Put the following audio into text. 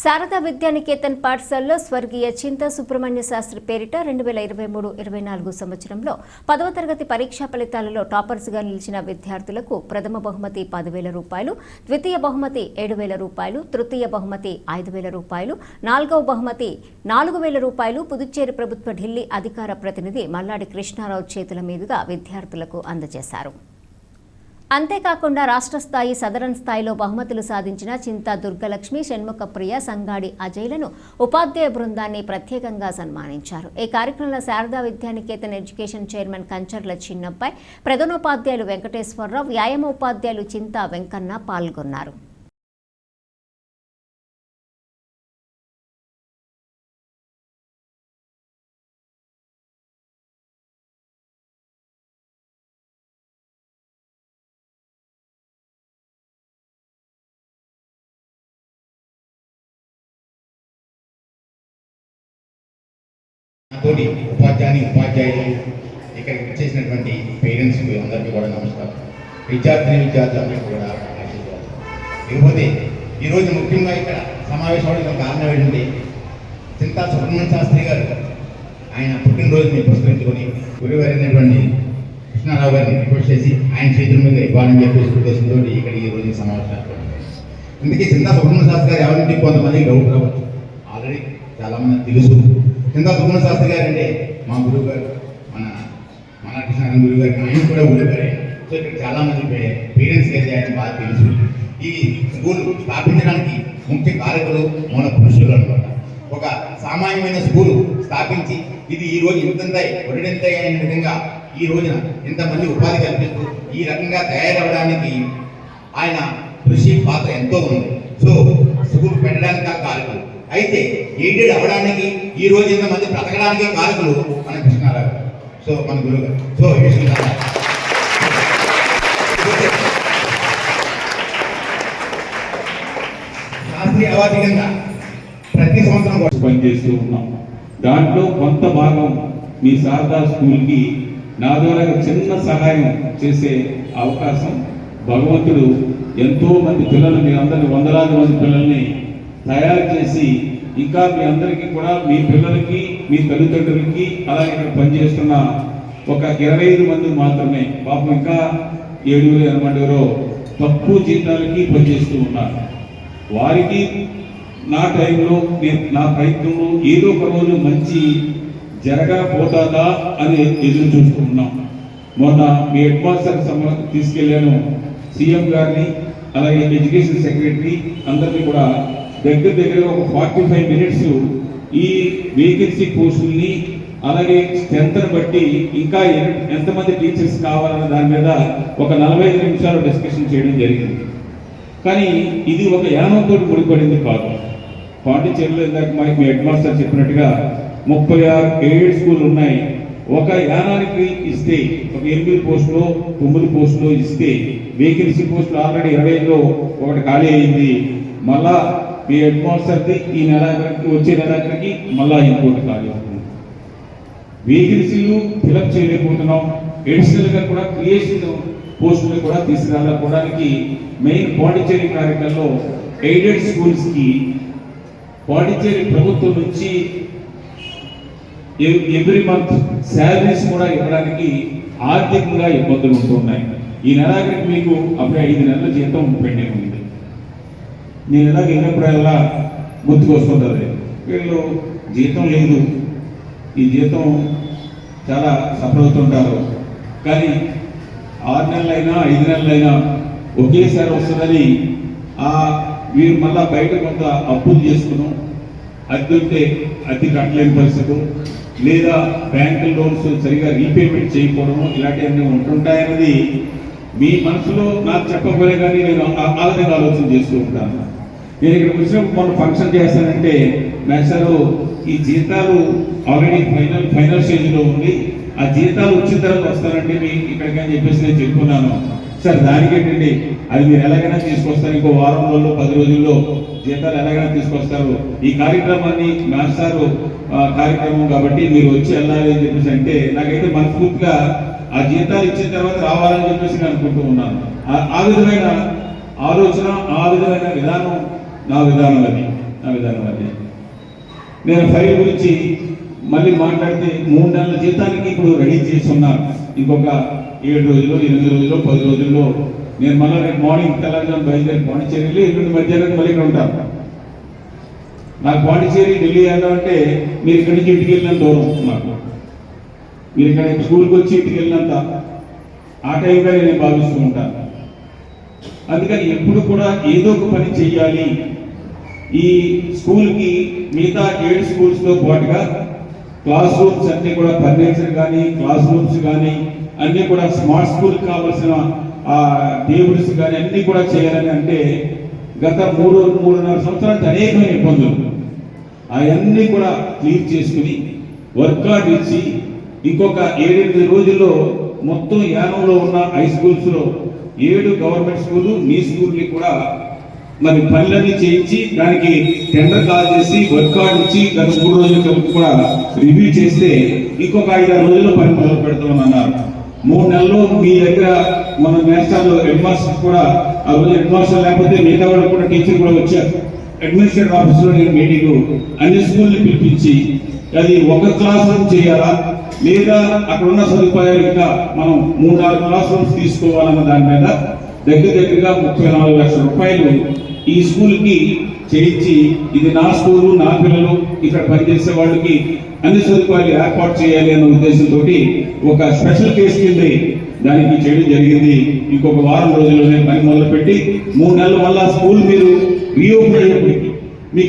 శారదా విద్యానికేతన్ పాఠశాలలో స్వర్గీయ చింత సుబ్రహ్మణ్య శాస్త్రి పేరిట రెండు వేల ఇరవై మూడు ఇరవై నాలుగు సంవత్సరంలో పదవ తరగతి పరీక్షా ఫలితాలలో టాపర్స్గా నిలిచిన విద్యార్థులకు ప్రథమ బహుమతి పదివేల రూపాయలు ద్వితీయ బహుమతి ఏడు వేల రూపాయలు తృతీయ బహుమతి ఐదు వేల రూపాయలు నాలుగవ బహుమతి నాలుగు వేల రూపాయలు పుదుచ్చేరి ప్రభుత్వ ఢిల్లీ అధికార ప్రతినిధి మల్లాడి కృష్ణారావు చేతుల మీదుగా విద్యార్థులకు అందజేశారు. అంతేకాకుండా రాష్ట్ర స్థాయి సదరన్ స్థాయిలో బహుమతులు సాధించిన చింతా దుర్గలక్ష్మి షణ్ముఖప్రియ సంగాడి అజయ్లను ఉపాధ్యాయ బృందాన్ని ప్రత్యేకంగా సన్మానించారు. ఈ కార్యక్రమంలో శారదా విద్యానికేతన్ ఎడ్యుకేషన్ చైర్మన్ కంచర్ల చిన్నప్పై ప్రధానోపాధ్యాయులు వెంకటేశ్వరరావు వ్యాయామోపాధ్యాయులు చింతా వెంకన్న పాల్గొన్నారు. తోటి ఉపాధ్యాయుని ఉపాధ్యాయులు ఇక్కడికి వచ్చేసినటువంటి పేరెంట్స్ అందరికీ కూడా నమస్కారం. విద్యార్థిని విద్యార్థులందరికీ కూడా ఆశీర్వాదం. ఇకపోతే ఈరోజు ముఖ్యంగా ఇక్కడ సమావేశం కారణం ఏంటంటే చింతా సుబ్రహ్మణ్య శాస్త్రి గారు ఆయన పుట్టినరోజుని పురస్కరించుకొని గురువారైనటువంటి కృష్ణారావు గారిని రిక్వెస్ట్ చేసి ఆయన చేతుల మీద ఇవ్వాలని చెప్పేసి ఉద్దేశంతో ఇక్కడ ఈ రోజు సమావేశం అందుకే చింతా సుబ్రహ్మణ్య శాస్త్రి గారు ఎవరింటి కొంతమంది డౌట్ రావచ్చు? ఆల్రెడీ చాలామంది తెలుసు. చింతా సుబ్రహ్మణ్య శాస్త్రి గారు అంటే మా గురువు గారు మన మన కృష్ణానంద గురువు గారు ఆయన కూడా గురువు సో ఇక్కడ చాలామంది పేరెంట్స్ అయితే ఆయన బాగా తెలుసు. ఈ స్కూల్ స్థాపించడానికి ముఖ్య కారకులు మన పురుషులు అనమాట ఒక సామాన్యమైన స్కూల్ స్థాపించి ఇది ఈ రోజు ఇంతంతై ఒడిడంతై అనే విధంగా ఈ రోజున ఇంతమంది ఉపాధి కల్పిస్తూ ఈ రకంగా తయారవడానికి ఆయన కృషి పాత్ర ఎంతో ఉంది. సో స్కూల్ పెట్టడానికి కారకులు. అయితే ఎయిడెడ్ అవ్వడానికి ఈ రోజు ఇంతమంది బ్రతకడానికి కారకులు మన కృష్ణారావు. సో మన గురువు గారు సో ఈ శాస్త్రీయ అవార్డు కింద ప్రతి సంవత్సరం పనిచేస్తూ ఉన్నాం. దాంట్లో కొంత భాగం మీ శారదా స్కూల్కి నా ద్వారా చిన్న సహాయం చేసే అవకాశం భగవంతుడు ఎంతో మంది పిల్లలు మీ అందరిని వందలాది మంది పిల్లల్ని తయారు చేసి ఇంకా మీ అందరికీ కూడా మీ పిల్లలకి మీ తల్లిదండ్రులకి అలాగే ఇక్కడ పనిచేస్తున్న ఒక ఇరవై ఐదు మంది మాత్రమే పాపం ఇంకా ఏడు వేల ఎనమంటారో తక్కువ జీతాలకి పనిచేస్తూ ఉన్నారు. వారికి నా టైంలో నేను నా ప్రయత్నంలో ఏదో ఒక రోజు మంచి జరగకపోతుందా అని ఎదురు చూస్తూ ఉన్నాం. మొన్న మీ హెడ్ మాస్టర్ తీసుకెళ్ళాను తీసుకెళ్ళాను సీఎం గారిని. అలాగే ఎడ్యుకేషన్ సెక్రటరీ అందరినీ కూడా దగ్గర దగ్గర ఒక ఫార్టీ ఫైవ్ మినిట్స్ ఈ వేకెన్సీ పోస్టుల్ని అలాగే స్ట్రెంత్ బట్టి ఇంకా ఎంతమంది టీచర్స్ కావాలన్న దాని మీద ఒక నలభై ఐదు నిమిషాలు డిస్కషన్ చేయడం జరిగింది. కానీ ఇది ఒక యానంతో ముడిపడింది కాదు. పాండిచేరిలో ఇందాక మనకి మీ హెడ్ మాస్టర్ చెప్పినట్టుగా ముప్పై ఆరు ఎయిడ్ స్కూల్ ఉన్నాయి. ఒక యానానికి ఇస్తే ఒక ఎనిమిది పోస్టులో తొమ్మిది పోస్టులో ఇస్తే వేకెన్సీ పోస్టులు ఆల్రెడీ ఇరవైలో ఒకటి ఖాళీ అయింది. మళ్ళా మీ హెడ్ మాస్టర్ది ఈ నెల వచ్చే నెలాఖరికి మళ్ళా ఇంకోటి ఖాళీ అవుతుంది. వేకెన్సీలు ఫిలప్ చేయలేకపోతున్నాం. ఎడిషనల్గా కూడా క్రియేషన్ పోస్టులు కూడా తీసుకురాకపోవడానికి మెయిన్ పాండిచేరి కార్యక్రమంలో ఎయిడెడ్ స్కూల్స్కి పాండిచేరి ప్రభుత్వం నుంచి ఎవ్రీ మంత్ శాలరీస్ కూడా ఇవ్వడానికి ఆర్థికంగా ఇబ్బందులు ఉంటున్నాయి. ఈ నెలాఖరికి మీకు అప్పుడే ఐదు నెలల జీతం పెండింగ్ ఉంది. నేను ఇలాగ వెళ్ళినప్పుడల్లా గుర్తుకొస్తుంటుంది వీళ్ళు జీతం లేదు. ఈ జీతం చాలా సఫర్ అవుతుంటారు కానీ ఆరు నెలలైనా ఐదు నెలలైనా ఒకేసారి వస్తుందని ఆ వీరు మళ్ళా బయట కొంత అప్పులు చేసుకున్నాం అద్దె ఉంటే అద్దె కట్టలేని పరిస్థితి. లేదా బ్యాంకు లోన్స్ సరిగా రీపేమెంట్ చేయకపోవడం ఇలాంటివన్నీ ఉంటుంటాయన్నది మీ మనసులో నాకు చెప్పకపోలే కానీ నేను ఆ- ఆలోచన చేస్తూ ఉంటాను. నేను ఇక్కడ వచ్చినప్పుడు మొన్న ఫంక్షన్ చేస్తానంటే మేసారు ఈ జీతాలు ఆల్రెడీ ఫైనల్ ఫైనల్ స్టేజ్లో ఉంది. ఆ జీతాలు వచ్చిన తర్వాత వస్తానంటే మీ ఇక్కడికి అని చెప్పేసి నేను చెప్పుకున్నాను. సార్ దానికేంటండి అది మీరు ఎలాగైనా తీసుకొస్తారు. ఇంకో వారం రోజుల్లో పది రోజుల్లో జీతాలు ఎలాగైనా తీసుకొస్తారు. ఈ కార్యక్రమాన్ని మాస్టారు ఆ, కార్యక్రమం కాబట్టి మీరు వచ్చి వెళ్ళాలి అని చెప్పేసి అంటే నాకైతే మనస్ఫూర్తిగా ఆ జీతాలు ఇచ్చిన తర్వాత రావాలని చెప్పేసి నేను అనుకుంటూ ఉన్నాను. ఆ- ఆ విధమైన ఆలోచన ఆ విధమైన విధానం నా విధానం అది నా విధానం అది. నేను ఫైల్ గురించి మళ్ళీ మాట్లాడితే మూడు నెలల జీతానికి ఇప్పుడు రెడీ చేసి ఉన్నాను ఇంకొక ఏడు రోజులు ఎనిమిది రోజులు పది రోజుల్లో నేను మళ్ళీ రేపు మార్నింగ్ తెలంగాణ బయలుదేరి పాండిచేరిలో ఎల్లుండి మధ్యాహ్నం మళ్ళీ ఇక్కడ ఉంటాను. నాకు పాండిచేరి ఢిల్లీ వెళ్ళాలంటే మీరు ఇక్కడి నుంచి ఇంటికి వెళ్ళిన దూరం నాకు మీరు ఇక్కడ స్కూల్కి వచ్చి ఇంటికి వెళ్ళినంత ఆ టైంగా నేను భావిస్తూ ఉంటాను. అందుకని ఎప్పుడు కూడా ఏదో ఒక పని చెయ్యాలి. ఈ స్కూల్కి మిగతా ఏడు స్కూల్స్తో పాటుగా క్లాస్ రూమ్స్ అన్ని కూడా ఫర్నిచర్ కానీ క్లాస్ రూమ్స్ కానీ అన్నీ కూడా స్మార్ట్ స్కూల్ కావాల్సిన ఆ టేబుల్స్ కానీ అన్నీ కూడా చేయాలని అంటే గత మూడు మూడున్నర సంవత్సరానికి అనేకమైన ఇబ్బందులు. అవన్నీ కూడా క్లీన్ చేసుకుని వర్క్ కార్డ్ ఇచ్చి ఇంకొక ఏడెనిమిది రోజుల్లో మొత్తం యానంలో ఉన్న హై స్కూల్స్లో ఏడు గవర్నమెంట్ స్కూల్ మీ స్కూల్ని కూడా మరి పనులన్నీ చేయించి దానికి టెండర్ కాల్ చేసి వర్క్ కార్డ్ ఇచ్చి గత మూడు రోజుల వరకు కూడా రివ్యూ చేస్తే ఇంకొక ఐదారు రోజుల్లో పని మొదలు పెడతామని అన్నారు మూడు నెలల్లో మీ దగ్గర మన నేషనల్ హెడ్మాస్టర్ కూడా ఆ రోజు హెడ్మాస్టర్ లేకపోతే మిగతా వాళ్ళు కూడా టీచర్ కూడా వచ్చారు. అడ్మినిస్ట్రేటివ్ ఆఫీస్లో నేను మీటింగ్ అన్ని స్కూల్ని పిలిపించి అది ఒక క్లాస్ రూమ్ చేయాలా? లేదా అక్కడ ఉన్న సదుపాయాలు ఇంకా మనం మూడు నాలుగు క్లాస్ రూమ్స్ తీసుకోవాలన్న దాని మీద దగ్గర దగ్గరగా ముప్పై నాలుగు లక్షల రూపాయలు ఈ స్కూల్కి చేయించి ఇది నా స్కూలు నా పిల్లలు ఇక్కడ పనిచేసే వాళ్ళకి అన్ని సదుపాయాలు ఏర్పాటు చేయాలి అన్న ఉద్దేశంతో ఒక స్పెషల్ కేసు కింద దానికి చేయడం జరిగింది. ఇంకొక వారం రోజుల్లోనే పని మొదలుపెట్టి మూడు నెలల వల్ల స్కూల్ మీరు రీఓపెన్ అయినప్పటికీ మీ